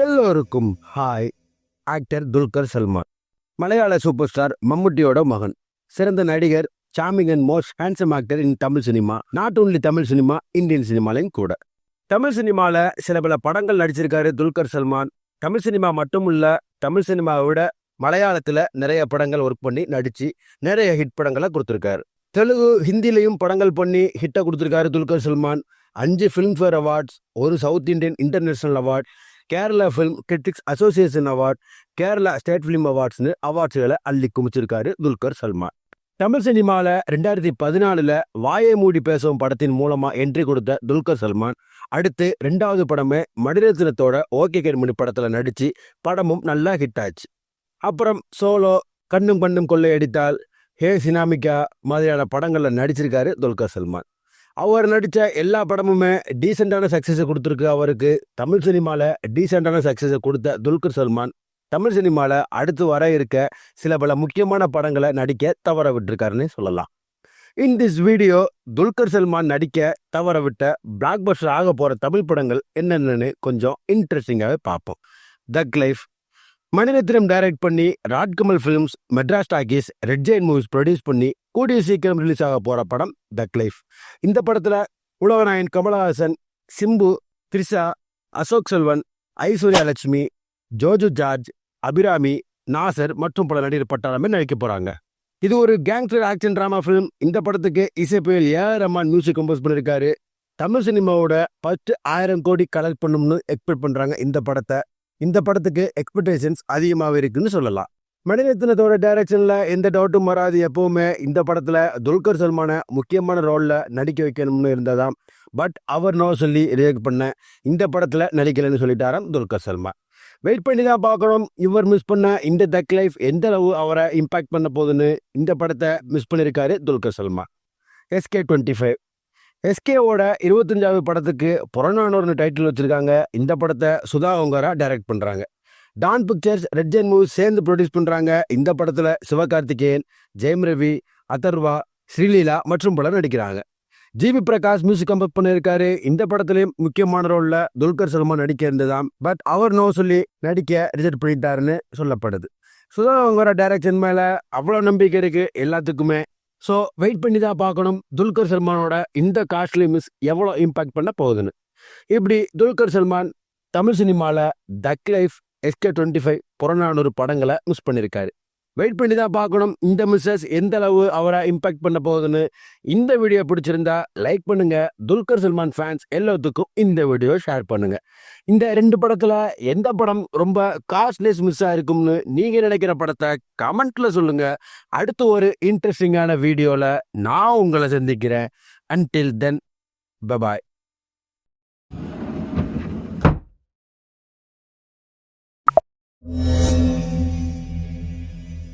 எல்லோருக்கும் hi. Actor Dulquer Salman. மலையாள super star மம்முட்டியோட மகன். சிறந்த நடிகர் charming and most handsome actor in Tamil cinema not only Tamil cinema Indian சினிமாலையும் கூட. தமிழ் சினிமாவில் சில பல படங்கள் நடிச்சிருக்காரு துல்கர் சல்மான். தமிழ் சினிமா மட்டும் இல்ல தமிழ் சினிமாவை விட மலையாளத்தில் நிறைய படங்கள் ஒர்க் பண்ணி நடித்து நிறைய ஹிட் படங்களை கொடுத்துருக்காரு. தெலுங்கு ஹிந்திலையும் படங்கள் பண்ணி ஹிட்டை கொடுத்துருக்காரு துல்கர் சல்மான். அஞ்சு ஃபிலிம்ஃபேர் அவார்ட்ஸ் ஒரு south Indian international award Kerala film critics association award Kerala state film அவார்ட்ஸ்னு அவார்ட்ஸ்களை அள்ளி குமிச்சிருக்காரு துல்கர் சல்மான். தமிழ் சினிமாவில் ரெண்டாயிரத்தி பதினாலில் வாயை மூடி பேசும் படத்தின் மூலமாக என்ட்ரி கொடுத்த துல்கர் சல்மான் அடுத்து ரெண்டாவது படமே மணிரத்னத்தோட ஓகே கண்மணி படத்தில் நடித்து படமும் நல்லா ஹிட் ஆச்சு. அப்புறம் சோலோ கண்ணும் பண்ணும் கொள்ளையடித்தால் ஹே சினாமிகா மாதிரியான படங்களில் நடிச்சிருக்காரு துல்கர் சல்மான். அவர் நடித்த எல்லா படமுமே டீசெண்டான சக்ஸஸை கொடுத்துருக்கு அவருக்கு. தமிழ் சினிமாவில் டீசெண்டான சக்ஸஸை கொடுத்த துல்கர் சல்மான். தமிழ் சினிமாவில் அடுத்து வர இருக்க சில பல முக்கியமான படங்களை நடிக்க தவற விட்டுருக்காருன்னு சொல்லலாம். In this video Dulquer Salmaan நடிக்க தவற விட்ட பிளாக் பஸ்டர் ஆக போகிற தமிழ் படங்கள் என்னென்னு கொஞ்சம் இன்ட்ரெஸ்டிங்காகவே பார்ப்போம். தக் லைஃப் மணிரத்னம் டைரக்ட் பண்ணி Rajkamal films Madras talkies red giant movies produce பண்ணி கூடிய சீக்கிரம் ரிலீஸ் ஆக போகிற படம் தக் லைஃப் இந்த படத்தில் உலகநாயன் கமலஹாசன் சிம்பு த்ரிஷா அசோக் செல்வன் ஐஸ்வர்யா லட்சுமி ஜோஜு ஜார்ஜ் அபிராமி நாசர் மற்றும் பல நடிகர் பட்டாளமே நடிக்க போகிறாங்க இது ஒரு கேங்ஸ்டர் ஆக்ஷன் ட்ராமா ஃபிலிம் இந்த படத்துக்கு இசைப்புயல் ஏஆர் ரஹ்மான் மியூசிக் கம்போஸ் பண்ணியிருக்காரு தமிழ் சினிமாவோட பத்து ஆயிரம் கோடி கலெக்ட் பண்ணும்னு எக்ஸ்பெக்ட் பண்ணுறாங்க இந்த படத்தை. இந்த படத்துக்கு எக்ஸ்பெக்டேஷன்ஸ் அதிகமாகவே இருக்குன்னு சொல்லலாம். மணிரத்னத்தோட டைரக்ஷனில் எந்த டவுட்டும் வராது எப்போவுமே. இந்த படத்தில் துல்கர் சல்மான முக்கியமான ரோலில் நடிக்க வைக்கணும்னு இருந்ததாம். பட் அவர் நோ சொல்லி ரியாக்ட் பண்ண இந்த படத்தில் நடிக்கலைன்னு சொல்லிட்டாராம் துல்கர் சல்மா வெயிட் பண்ணி தான் பார்க்கணும். இவர் மிஸ் பண்ண இந்த தக் லைஃப் எந்த அளவு அவரை இம்பாக்ட் பண்ண போகுதுன்னு இந்த படத்தை மிஸ் பண்ணியிருக்காரு Dulquer Salma SK twenty five எஸ்கேவோட இருபத்தஞ்சாவது படத்துக்கு புறநானூர்னு டைட்டில் வச்சுருக்காங்க. இந்த படத்தை சுதா ஓங்கரா டைரக்ட் பண்ணுறாங்க Dawn pictures red giant movies சேர்ந்து ப்ரொடியூஸ் பண்ணுறாங்க இந்த படத்தில் சிவகார்த்திகேயன் ஜெயம் ரவி அதர்வா ஸ்ரீலீலா மற்றும் பலர் நடிக்கிறாங்க. ஜிவி பிரகாஷ் மியூசிக் கம்போஸ் பண்ணியிருக்காரு. இந்த படத்துலையும் முக்கியமான ரோலில் துல்கர் சல்மான் நடிக்க இருந்ததாம். பட் அவர் நோ சொல்லி நடிக்க ரிஜெக்ட் பண்ணிட்டாருன்னு சொல்லப்படுது. சுதா ஓங்கரா டைரக்ஷன் மேலே அவ்வளோ நம்பிக்கை இருக்குது எல்லாத்துக்குமே ஸோ வெயிட் பண்ணி தான் பார்க்கணும். துல்கர் சல்மானோட இந்த காஸ்ட்லி மிஸ் எவ்வளோ இம்பாக்ட் பண்ண போகுதுன்னு. இப்படி துல்கர் சல்மான் தமிழ் சினிமாவில் thug life SK twenty five Purananooru படங்களை மிஸ் பண்ணியிருக்காரு வெயிட் பண்ணி தான் பார்க்கணும். இந்த மிஸ்ஸஸ் எந்த அளவு அவரை இம்பாக்ட் பண்ண போகுதுன்னு. இந்த வீடியோ பிடிச்சிருந்தா லைக் பண்ணுங்க. துல்கர் சல்மான் ஃபேன்ஸ் எல்லாத்துக்கும் இந்த வீடியோ ஷேர் பண்ணுங்க. இந்த ரெண்டு படத்துல எந்த படம் ரொம்ப காஸ்ட்லெஸ் மிஸ்ஸாக இருக்கும்னு நீங்க நினைக்கிற படத்தை கமெண்ட்ல சொல்லுங்க. அடுத்து ஒரு இன்ட்ரெஸ்டிங்கான வீடியோவில் நான் உங்களை சந்திக்கிறேன். Until then bye bye